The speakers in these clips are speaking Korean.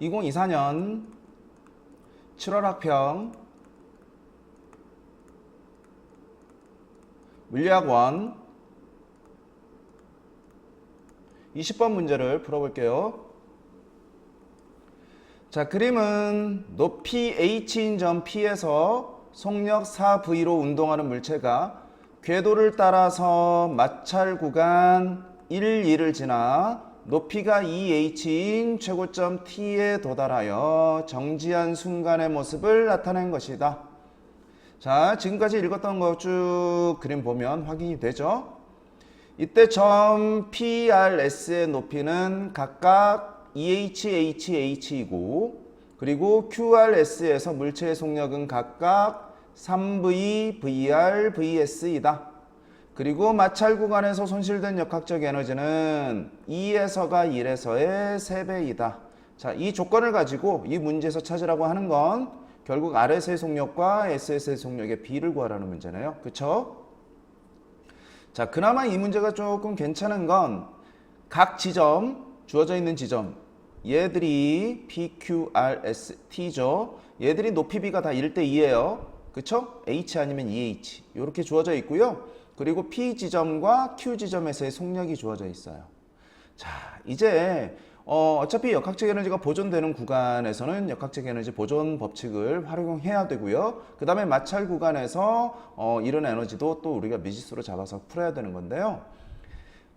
2024년 7월 학평 물리학원 20번 문제를 풀어볼게요. 자, 그림은 높이 h인 점 P에서 속력 4V로 운동하는 물체가 궤도를 따라서 마찰 구간 1, 2를 지나 높이가 2h인 최고점 T에 도달하여 정지한 순간의 모습을 나타낸 것이다. 자, 지금까지 읽었던 거 쭉 그림 보면 확인이 되죠? 이때 점 PRS의 높이는 각각 E EHHH이고 그리고 QRS에서 물체의 속력은 각각 3V, VR, VS이다. 그리고 마찰 구간에서 손실된 역학적 에너지는 2에서가 1에서의 3배이다. 자, 이 조건을 가지고 이 문제에서 찾으라고 하는 건 결국 RS의 속력과 SS의 속력의 비를 구하라는 문제네요. 그쵸? 자, 그나마 이 문제가 조금 괜찮은 건 각 지점, 주어져 있는 지점, 얘들이 P, Q, R, S, T죠. 얘들이 높이 B가 다 1대 2예요. 그쵸? H 아니면 EH. 이렇게 주어져 있고요. 그리고 P 지점과 Q 지점에서의 속력이 주어져 있어요. 자, 이제 어, 어차피 역학적 에너지가 보존되는 구간에서는 역학적 에너지 보존 법칙을 활용해야 되고요. 그 다음에 마찰 구간에서 어, 이런 에너지도 또 우리가 미지수로 잡아서 풀어야 되는 건데요.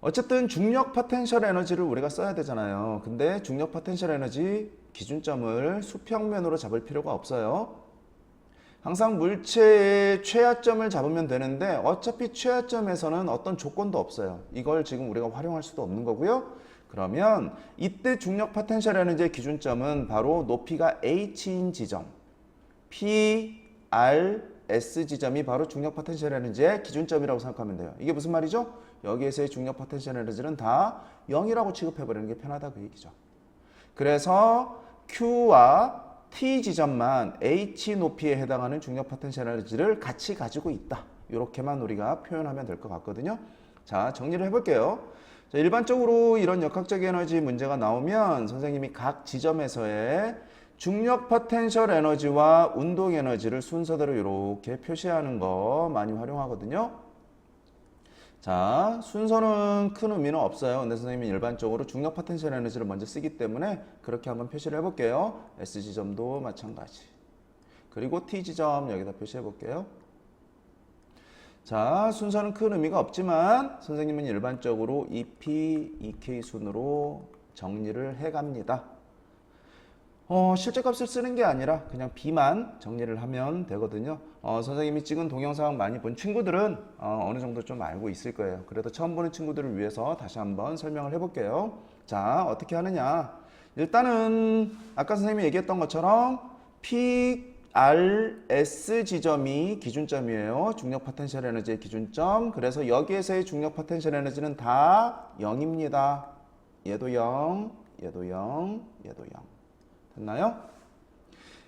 어쨌든 중력 파텐셜 에너지를 우리가 써야 되잖아요. 근데 중력 파텐셜 에너지 기준점을 수평면으로 잡을 필요가 없어요. 항상 물체의 최하점을 잡으면 되는데 어차피 최하점에서는 어떤 조건도 없어요. 이걸 지금 우리가 활용할 수도 없는 거고요. 그러면 이때 중력 파텐셜 에너지의 기준점은 바로 높이가 h인 지점 P, R, S 지점이 바로 중력 파텐셜 에너지의 기준점이라고 생각하면 돼요. 이게 무슨 말이죠? 여기에서의 중력 파텐셜 에너지는 다 0이라고 취급해 버리는 게 편하다 그 얘기죠. 그래서 Q와 T 지점만 H 높이에 해당하는 중력 파텐셜 에너지를 같이 가지고 있다. 이렇게만 우리가 표현하면 될 것 같거든요. 자, 정리를 해볼게요. 자, 일반적으로 이런 역학적 에너지 문제가 나오면 선생님이 각 지점에서의 중력 파텐셜 에너지와 운동 에너지를 순서대로 이렇게 표시하는 거 많이 활용하거든요. 자, 순서는 큰 의미는 없어요. 근데 선생님이 일반적으로 중력 파텐셜 에너지를 먼저 쓰기 때문에 그렇게 한번 표시를 해볼게요. S 지점도 마찬가지. 그리고 T 지점 여기다 표시해 볼게요. 자, 순서는 큰 의미가 없지만 선생님은 일반적으로 EP, EK 순으로 정리를 해갑니다. 어, 실제값을 쓰는 게 아니라 그냥 B만 정리를 하면 되거든요. 어, 선생님이 찍은 동영상 많이 본 친구들은 어, 어느 정도 좀 알고 있을 거예요. 그래도 처음 보는 친구들을 위해서 다시 한번 설명을 해볼게요. 자, 어떻게 하느냐. 일단은 아까 선생님이 얘기했던 것처럼 P, R, S 지점이 기준점이에요. 중력 파텐셜 에너지의 기준점. 그래서 여기에서의 중력 파텐셜 에너지는 다 0입니다. 얘도 0, 얘도 0, 얘도 0. 됐나요?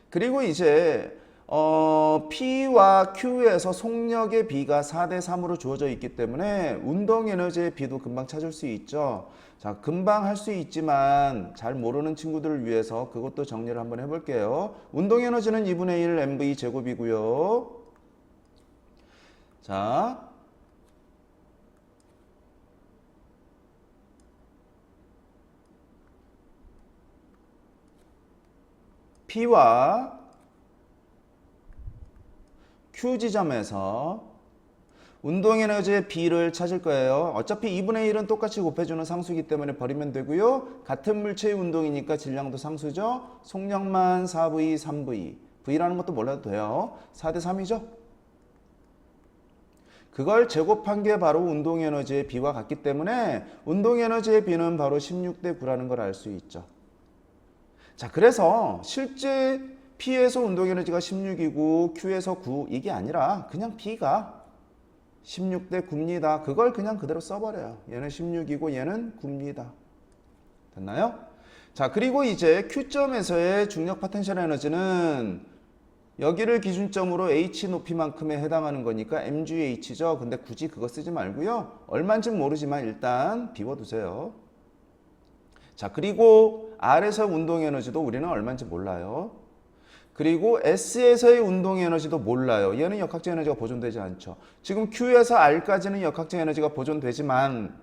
그리고 이제 어, P와 Q에서 속력의 B가 4대 3으로 주어져 있기 때문에 운동 에너지의 B도 금방 찾을 수 있죠. 자, 금방 할 수 있지만 잘 모르는 친구들을 위해서 그것도 정리를 한번 해볼게요. 운동 에너지는 2분의 1 MV 제곱이고요. 자, P와 Q 지점에서 운동 에너지의 B를 찾을 거예요. 어차피 2분의 1은 똑같이 곱해주는 상수이기 때문에 버리면 되고요. 같은 물체의 운동이니까 질량도 상수죠. 속력만 4V, 3V. V라는 것도 몰라도 돼요. 4대 3이죠. 그걸 제곱한 게 바로 운동 에너지의 B와 같기 때문에 운동 에너지의 B는 바로 16대 9라는 걸 알 수 있죠. 자, 그래서 실제 P에서 운동 에너지가 16이고 Q에서 9 이게 아니라 그냥 B가 16대 9입니다. 그걸 그냥 그대로 써버려요. 얘는 16이고 얘는 9입니다. 됐나요? 자, 그리고 이제 Q점에서의 중력 파텐셜 에너지는 여기를 기준점으로 H 높이만큼에 해당하는 거니까 MGH죠. 근데 굳이 그거 쓰지 말고요. 얼마인지 모르지만 일단 비워두세요. 자, 그리고 R에서 운동 에너지도 우리는 얼마인지 몰라요. 그리고 S에서의 운동 에너지도 몰라요. 얘는 역학적 에너지가 보존되지 않죠. 지금 Q에서 R까지는 역학적 에너지가 보존되지만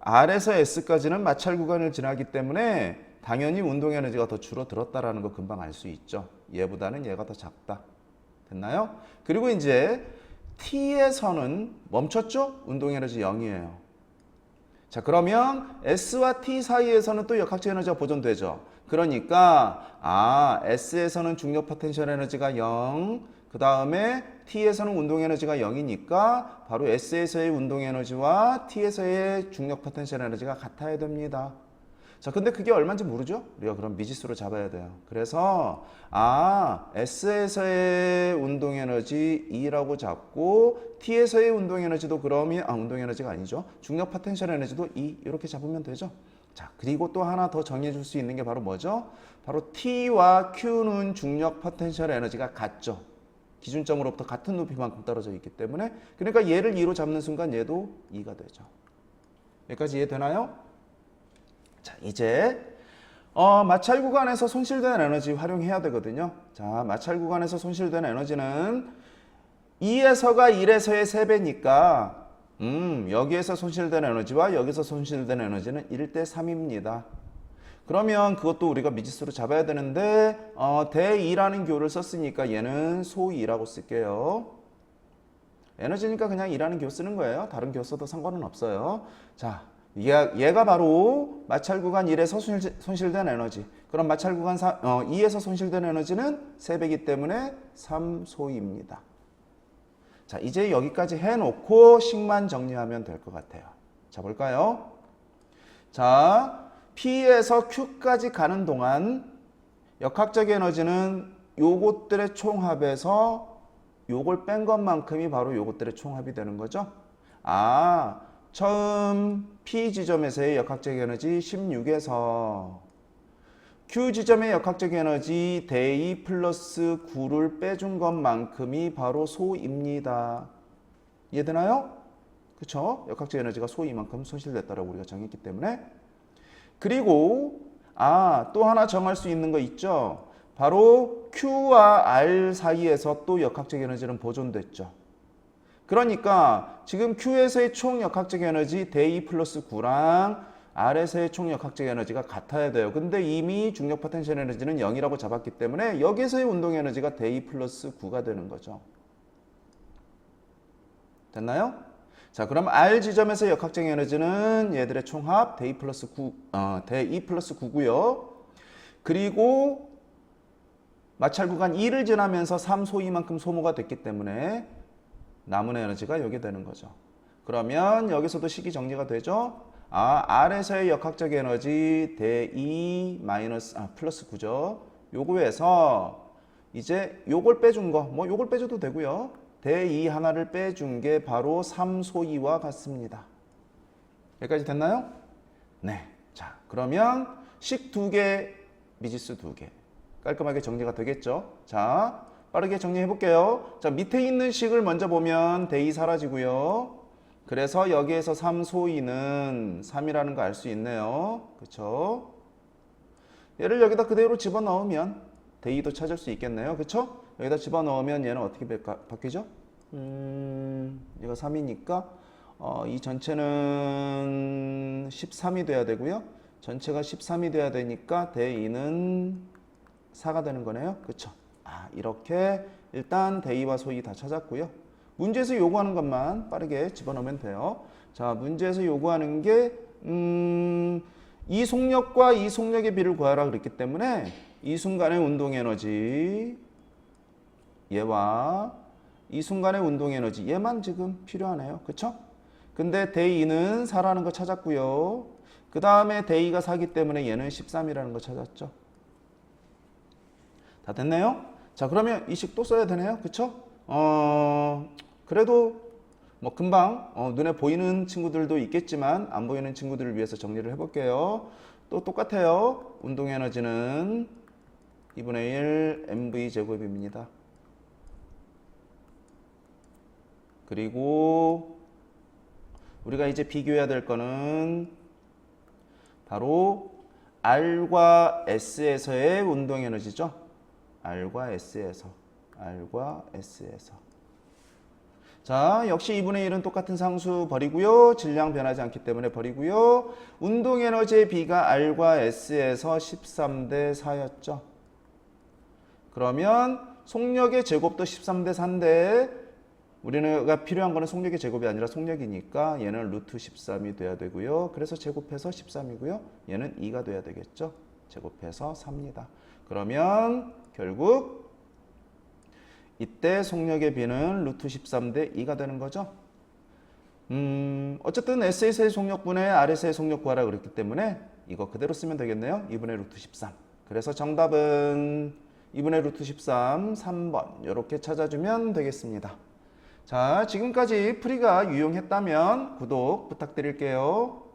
R에서 S까지는 마찰 구간을 지나기 때문에 당연히 운동 에너지가 더 줄어들었다라는 거 금방 알 수 있죠. 얘보다는 얘가 더 작다. 됐나요? 그리고 이제 T에서는 멈췄죠? 운동 에너지 0이에요. 자, 그러면 S와 T 사이에서는 또 역학적 에너지가 보존되죠. 그러니까 아, S에서는 중력 포텐셜 에너지가 0, 그 다음에 T에서는 운동 에너지가 0이니까 바로 S에서의 운동 에너지와 T에서의 중력 포텐셜 에너지가 같아야 됩니다. 자, 근데 그게 얼마인지 모르죠? 우리가 그럼 미지수로 잡아야 돼요. 그래서 아, S에서의 운동 에너지 2라고 잡고 T에서의 운동 에너지도 그러면 아, 운동 에너지가 아니죠. 중력 포텐셜 에너지도 2 이렇게 잡으면 되죠. 자, 그리고 또 하나 더 정리해 줄 수 있는 게 바로 뭐죠? 바로 T와 Q는 중력 포텐셜 에너지가 같죠. 기준점으로부터 같은 높이만큼 떨어져 있기 때문에 그러니까 얘를 2로 잡는 순간 얘도 2가 되죠. 여기까지 이해되나요? 자, 이제 어, 마찰 구간에서 손실된 에너지 활용해야 되거든요. 자, 마찰 구간에서 손실된 에너지는 2에서가 1에서의 3배니까 음, 여기에서 손실된 에너지와 여기서 손실된 에너지는 1대 3입니다. 그러면 그것도 우리가 미지수로 잡아야 되는데 어, 대2라는 교를 썼으니까 얘는 소2라고 쓸게요. 에너지니까 그냥 2라는 교 쓰는 거예요. 다른 교 써도 상관은 없어요. 자, 얘가, 얘가 바로 마찰 구간 1에서 손실, 손실된 에너지. 그럼 마찰 구간 4, 어, 2에서 손실된 에너지는 3배이기 때문에 3소입니다. 자, 이제 여기까지 해놓고 식만 정리하면 될 것 같아요. 자, 볼까요? 자, P에서 Q까지 가는 동안 역학적 에너지는 요것들의 총합에서 요걸 뺀 것만큼이 바로 요것들의 총합이 되는 거죠. 아, 처음 P 지점에서의 역학적 에너지 16에서 Q 지점의 역학적 에너지 대2 플러스 9를 빼준 것만큼이 바로 소입니다. 이해되나요? 그쵸? 역학적 에너지가 소 이만큼 손실됐다라고 우리가 정했기 때문에 그리고 아, 또 하나 정할 수 있는 거 있죠? 바로 Q와 R 사이에서 또 역학적 에너지는 보존됐죠. 그러니까 지금 Q에서의 총 역학적 에너지 대2 플러스 9랑 R에서의 총 역학적 에너지가 같아야 돼요. 근데 이미 중력 포텐셜 에너지는 0이라고 잡았기 때문에 여기서의 운동 에너지가 대2 플러스 9가 되는 거죠. 됐나요? 자, 그럼 R 지점에서 역학적 에너지는 얘들의 총합 대2 플러스 9, 어, 대2 플러스 9고요. 그리고 마찰 구간 2를 지나면서 3소이만큼 소모가 됐기 때문에 남은 에너지가 여기 되는 거죠. 그러면 여기서도 식이 정리가 되죠. 아, R에서의 역학적 에너지 대2 마이너스 아, 플러스 9죠. 요거에서 이제 요걸 빼준 거, 뭐 요걸 빼줘도 되고요. 대2 하나를 빼준 게 바로 3소이와 같습니다. 여기까지 됐나요? 네. 자, 그러면 식 두 개, 미지수 두 개. 깔끔하게 정리가 되겠죠? 자, 빠르게 정리해 볼게요. 자, 밑에 있는 식을 먼저 보면 대2 사라지고요. 그래서 여기에서 3 소이는 3이라는 거 알 수 있네요. 그렇죠? 얘를 여기다 그대로 집어넣으면 대2도 찾을 수 있겠네요. 그렇죠? 여기다 집어넣으면 얘는 어떻게 바- 바뀌죠? 음, 얘가 3이니까 어, 이 전체는 13이 돼야 되고요. 전체가 13이 돼야 되니까 대2는 4가 되는 거네요. 그렇죠? 아, 이렇게 일단 대의와 소위 다 찾았고요. 문제에서 요구하는 것만 빠르게 집어넣으면 돼요. 자, 문제에서 요구하는 게 음, 이 속력과 이 속력의 비를 구하라 그랬기 때문에 이 순간의 운동 에너지 얘와 이 순간의 운동 에너지 얘만 지금 필요하네요. 그렇죠? 근데 대2는 4라는 거 찾았고요. 그 다음에 대2가 4기 때문에 얘는 13이라는 거 찾았죠. 다 됐네요? 자, 그러면 이식 또 써야 되네요. 그쵸? 어, 그래도 뭐 금방 어, 눈에 보이는 친구들도 있겠지만 안 보이는 친구들을 위해서 정리를 해 볼게요. 또 똑같아요. 운동 에너지는 2분의 1 mv 제곱입니다. 그리고 우리가 이제 비교해야 될 거는 바로 R과 S에서의 운동 에너지죠. R과 S에서. R과 S에서. 자, 역시 2분의 1은 똑같은 상수 버리고요. 질량 변하지 않기 때문에 버리고요. 운동 에너지의 B가 R과 S에서 13대 4였죠. 그러면 속력의 제곱도 13대 4인데 우리가 필요한 거는 속력의 제곱이 아니라 속력이니까 얘는 루트 13이 돼야 되고요. 그래서 제곱해서 13이고요. 얘는 2가 돼야 되겠죠. 제곱해서 4입니다. 그러면 결국 이때 속력의 비는 루트 13 대 2가 되는 거죠. 음, 어쨌든 S에서의 속력분의 R에서의 속력 구하라 그랬기 때문에 이거 그대로 쓰면 되겠네요. 2분의 루트 13. 그래서 정답은 2분의 루트 13, 3번 이렇게 찾아주면 되겠습니다. 자, 지금까지 프리가 유용했다면 구독 부탁드릴게요.